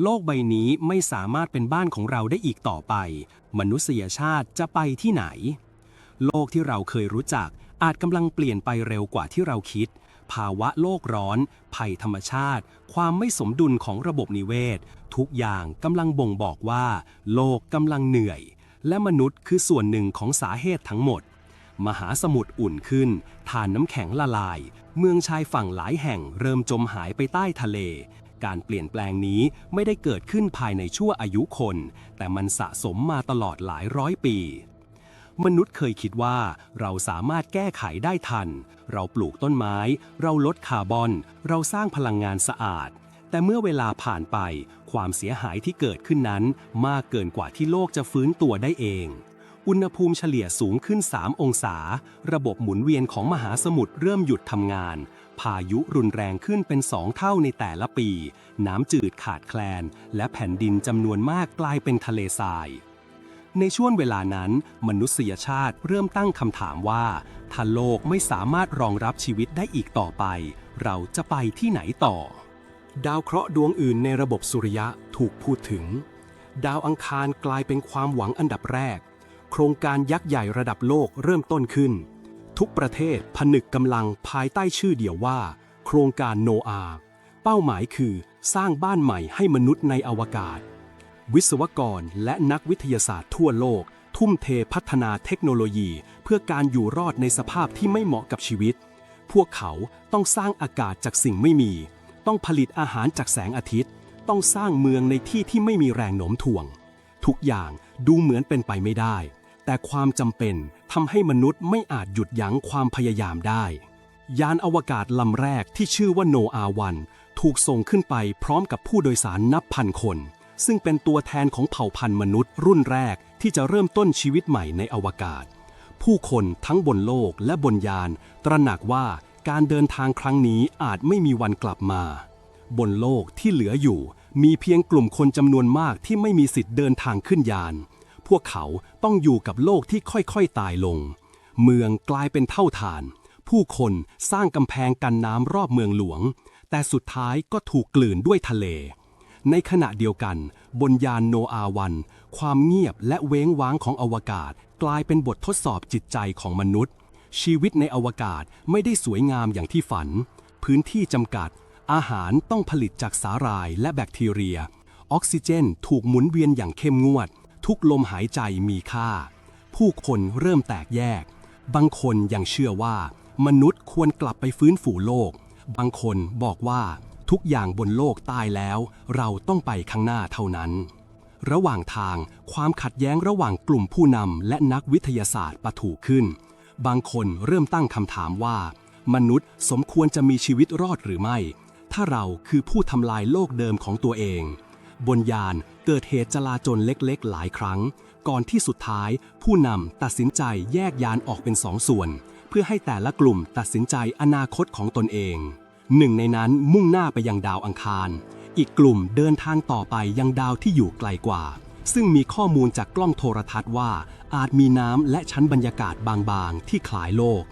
โลกใบนี้ไม่สามารถเป็นบ้านของเราได้อีกต่อไป มนุษยชาติจะไปที่ไหน โลกที่เราเคยรู้จักอาจกำลังเปลี่ยนไปเร็วกว่าที่เราคิด ภาวะโลกร้อน ภัยธรรมชาติ ความไม่สมดุลของระบบนิเวศ ทุกอย่างกำลังบ่งบอกว่า โลกกำลังเหนื่อย และมนุษย์คือส่วนหนึ่งของสาเหตุทั้งหมด มหาสมุทรอุ่นขึ้นฐานน้ำแข็งละลาย เมืองชายฝั่งหลายแห่งเริ่มจมหายไปใต้ทะเล การเปลี่ยนแปลงนี้ไม่ได้เกิดขึ้นภายในชั่วอายุคน แต่มันสะสมมาตลอดหลายร้อยปี มนุษย์เคยคิดว่าเราสามารถแก้ไขได้ทัน เราปลูกต้นไม้ เราลดคาร์บอน เราสร้างพลังงานสะอาด แต่เมื่อเวลาผ่านไป ความเสียหายที่เกิดขึ้นนั้น มากเกินกว่าที่โลกจะฟื้นตัวได้เอง อุณหภูมิเฉลี่ยสูงขึ้น 3 องศา ระบบหมุนเวียนของมหาสมุทรเริ่มหยุดทำงาน พายุรุนแรงขึ้นเป็นสองเท่าในแต่ละปี น้ำจืดขาดแคลน และแผ่นดินจำนวนมากกลายเป็นทะเลทราย ในช่วงเวลานั้น มนุษยชาติเริ่มตั้งคำถามว่า ถ้าโลกไม่สามารถรองรับชีวิตได้อีกต่อไป เราจะไปที่ไหนต่อ ดาวเคราะห์ดวงอื่นในระบบสุริยะถูกพูดถึง ดาวอังคารกลายเป็นความหวังอันดับแรก โครงการยักษ์ใหญ่ระดับโลกเริ่มต้นขึ้น ทุกประเทศผนึกกำลังภายใต้ชื่อเดียวว่า โครงการโนอาห์เป้าหมายคือสร้างบ้านใหม่ให้มนุษย์ในอวกาศ วิศวกรและนักวิทยาศาสตร์ทั่วโลก ทุ่มเทพัฒนาเทคโนโลยี เพื่อการอยู่รอดในสภาพที่ไม่เหมาะกับชีวิต พวกเขาต้องสร้างอากาศจากสิ่งไม่มี ต้องผลิตอาหารจากแสงอาทิตย์ ต้องสร้างเมืองในที่ที่ไม่มีแรงโน้มถ่วง ทุกอย่างดูเหมือนเป็นไปไม่ได้ แต่ความจำเป็นทำให้มนุษย์ไม่อาจหยุดยั้งความพยายามได้ ยานอวกาศลำแรกที่ชื่อว่าโนอาวันถูกส่งขึ้นไปพร้อมกับผู้โดยสารนับพันคน ซึ่งเป็นตัวแทนของเผ่าพันธุ์มนุษย์รุ่นแรกที่จะเริ่มต้นชีวิตใหม่ในอวกาศ ผู้คนทั้งบนโลกและบนยาน ตระหนักว่าการเดินทางครั้งนี้อาจไม่มีวันกลับมา บนโลกที่เหลืออยู่มีเพียงกลุ่มคนจำนวนมากที่ไม่มีสิทธิ์เดินทางขึ้นยาน วกเขาต้องอยู่กับโลกที่ค่อยๆตายลง เมืองกลายเป็นเท่าฐาน ผู้คนสร้างกำแพงกันน้ำรอบเมืองหลวง แต่สุดท้ายก็ถูกกลืนด้วยทะเล ในขณะเดียวกัน บนยานโนอาวัน ความเงียบและเว้งว้างของอวกาศ กลายเป็นบททดสอบจิตใจของมนุษย์ ชีวิตในอวกาศไม่ได้สวยงามอย่างที่ฝัน พื้นที่จำกัด อาหารต้องผลิตจากสาหร่ายและแบคทีเรีย ออกซิเจนถูกหมุนเวียนอย่างเข้มงวด ทุกลมหายใจมีค่า ผู้คนเริ่มแตกแยก บางคนยังเชื่อว่า มนุษย์ควรกลับไปฟื้นฟูโลก บางคนบอกว่าทุกอย่างบนโลกตายแล้ว เราต้องไปข้างหน้าเท่านั้น ระหว่างทางความขัดแย้งระหว่างกลุ่มผู้นำและนักวิทยาศาสตร์ปะถูขึ้น บางคนเริ่มตั้งคำถามว่า มนุษย์สมควรจะมีชีวิตรอดหรือไม่ ถ้าเราคือผู้ทำลายโลกเดิมของตัวเอง บนยาน เกิดเหตุจลาจลเล็กๆ หลายครั้ง ก่อนที่สุดท้าย ผู้นำตัดสินใจแยกยานออกเป็นสองส่วน เพื่อให้แต่ละกลุ่มตัดสินใจอนาคตของตนเอง หนึ่งในนั้นมุ่งหน้าไปยังดาวอังคาร อีกกลุ่มเดินทางต่อไปยังดาวที่อยู่ไกลกว่า ซึ่งมีข้อมูลจากกล้องโทรทัศน์ว่า อาจมีน้ำและชั้นบรรยากาศบางๆ ที่คล้ายโลก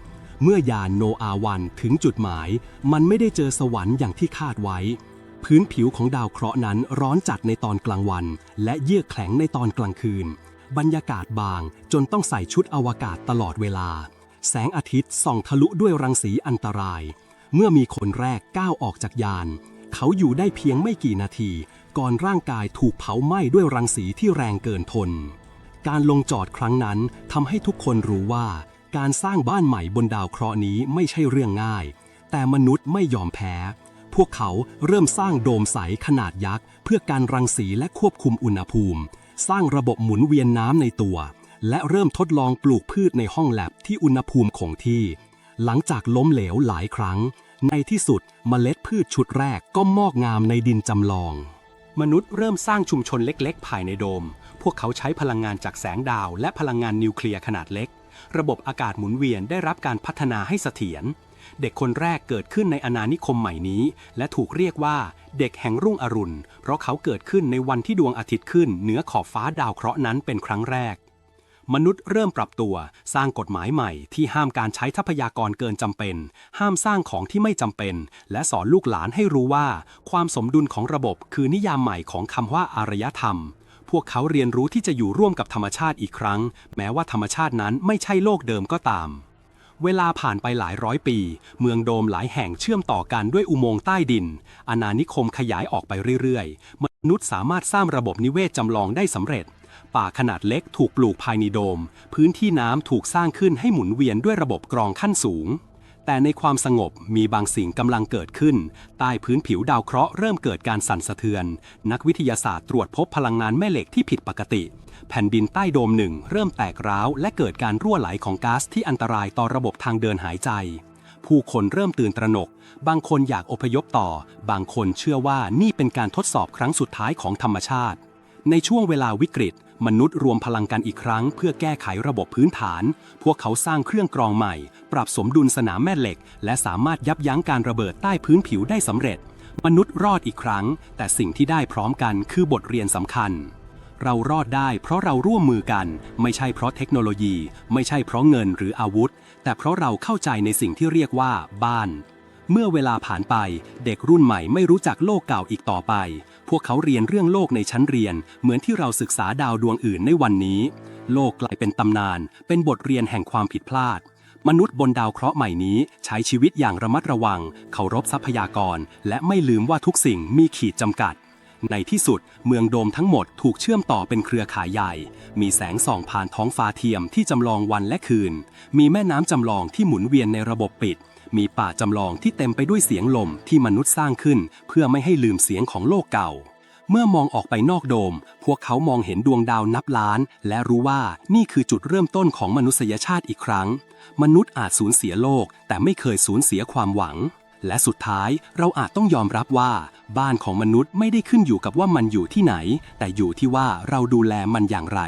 เมื่อยานโนอาวันถึงจุดหมาย มันไม่ได้เจอสวรรค์อย่างที่คาดไว้ พื้นผิวของดาวเคราะห์นั้นร้อนจัดในตอนกลางวัน และเยือกแข็งในตอนกลางคืน บรรยากาศบางจนต้องใส่ชุดอวกาศตลอดเวลา แสงอาทิตย์ส่องทะลุด้วยรังสีอันตราย เมื่อมีคนแรกก้าวออกจากยาน เขาอยู่ได้เพียงไม่กี่นาที ก่อนร่างกายถูกเผาไหม้ด้วยรังสีที่แรงเกินทน การลงจอดครั้งนั้นทำให้ทุกคนรู้ว่า การสร้างบ้านใหม่บนดาวเคราะห์นี้ไม่ใช่เรื่องง่าย แต่มนุษย์ไม่ยอมแพ้ พวกเขาเริ่มสร้างโดมใสขนาดยักษ์ เพื่อการรังสีและควบคุมอุณหภูมิ สร้างระบบหมุนเวียนน้ำในตัว และเริ่มทดลองปลูกพืชในห้องแลบที่อุณหภูมิคงที่ หลังจากล้มเหลวหลายครั้ง ในที่สุดเมล็ดพืชชุดแรกก็มอกงามในดินจำลอง มนุษย์เริ่มสร้างชุมชนเล็กๆ ภายในโดม พวกเขาใช้พลังงานจากแสงดาว และพลังงานนิวเคลียร์ขนาดเล็ก ระบบอากาศหมุนเวียนได้รับการพัฒนาให้เสถียร เด็กคนแรกเกิดขึ้นในอาณานิคมใหม่นี้ และถูกเรียกว่าเด็กแห่งรุ่งอรุณ เพราะเขาเกิดขึ้นในวันที่ดวงอาทิตย์ขึ้น เหนือขอบฟ้าดาวเคราะห์นั้นเป็นครั้งแรก มนุษย์เริ่มปรับตัว สร้างกฎหมายใหม่ ที่ห้ามการใช้ทรัพยากรเกินจำเป็น ห้ามสร้างของที่ไม่จำเป็น และสอนลูกหลานให้รู้ว่า ความสมดุลของระบบคือนิยามใหม่ของคำว่าอารยธรรมพวกเขาเรียนรู้ที่จะอยู่ร่วมกับธรรมชาติอีกครั้ง แม้ว่าธรรมชาตินั้นไม่ใช่โลกเดิมก็ตาม เวลาผ่านไปหลายร้อยปี เมืองโดมหลายแห่งเชื่อมต่อกันด้วยอุโมงค์ใต้ดิน อาณานิคมขยายออกไปเรื่อยๆ มนุษย์สามารถสร้างระบบนิเวศจำลองได้สำเร็จ ป่าขนาดเล็กถูกปลูกภายในโดม พื้นที่น้ำถูกสร้างขึ้นให้หมุนเวียนด้วยระบบกรองขั้นสูง แต่ในความสงบมีบางสิ่งกำลังเกิดขึ้น ใต้พื้นผิวดาวเคราะห์เริ่มเกิดการสั่นสะเทือน นักวิทยาศาสตร์ตรวจพบพลังงานแม่เหล็กที่ผิดปกติ แผ่นดินใต้โดมหนึ่งเริ่มแตกร้าวและเกิดการรั่วไหลของก๊าซที่อันตรายต่อระบบทางเดินหายใจ ผู้คนเริ่มตื่นตระหนก บางคนอยากอพยพต่อ บางคนเชื่อว่านี่เป็นการทดสอบครั้งสุดท้ายของธรรมชาติ ในช่วงเวลาวิกฤต มนุษย์รวมพลังกันอีกครั้ง เพื่อแก้ไขระบบพื้นฐาน พวกเขาสร้างเครื่องกรองใหม่ ปรับสมดุลสนามแม่เหล็ก และสามารถยับยั้งการระเบิดใต้พื้นผิวได้สำเร็จ มนุษย์รอดอีกครั้ง แต่สิ่งที่ได้พร้อมกันคือบทเรียนสำคัญ เรารอดได้เพราะเราร่วมมือกัน ไม่ใช่เพราะเทคโนโลยี ไม่ใช่เพราะเงินหรืออาวุธ แต่เพราะเราเข้าใจในสิ่งที่เรียกว่าบ้าน เมื่อเวลาผ่านไป เด็กรุ่นใหม่ไม่รู้จักโลกเก่าอีกต่อไป พวกเขาเรียนเรื่องโลกในชั้นเรียน เหมือนที่เราศึกษาดาวดวงอื่นในวันนี้ โลกกลายเป็นตำนาน เป็นบทเรียนแห่งความผิดพลาดมนุษย์บนดาวเคราะห์ใหม่นี้ใช้ชีวิตอย่างระมัดระวัง เคารพทรัพยากร และไม่ลืมว่าทุกสิ่งมีขีดจำกัด ในที่สุดเมืองโดมทั้งหมดถูกเชื่อมต่อเป็นเครือข่ายใหญ่ มีแสงส่องผ่านท้องฟ้าเทียมที่จำลองวันและคืน มีแม่น้ำจำลองที่หมุนเวียนในระบบปิด มีป่าจำลองที่เต็มไปด้วยเสียงลมที่มนุษย์สร้างขึ้น เพื่อไม่ให้ลืมเสียงของโลกเก่า เมื่อมองออกไปนอกโดม พวกเขามองเห็นดวงดาวนับล้าน และรู้ว่านี่คือจุดเริ่มต้นของมนุษยชาติอีกครั้ง มนุษย์อาจสูญเสียโลก แต่ไม่เคยสูญเสียความหวัง และสุดท้ายเราอาจต้องยอมรับว่า บ้านของมนุษย์ไม่ได้ขึ้นอยู่กับว่ามันอยู่ที่ไหน แต่อยู่ที่ว่าเราดูแลมันอย่างไร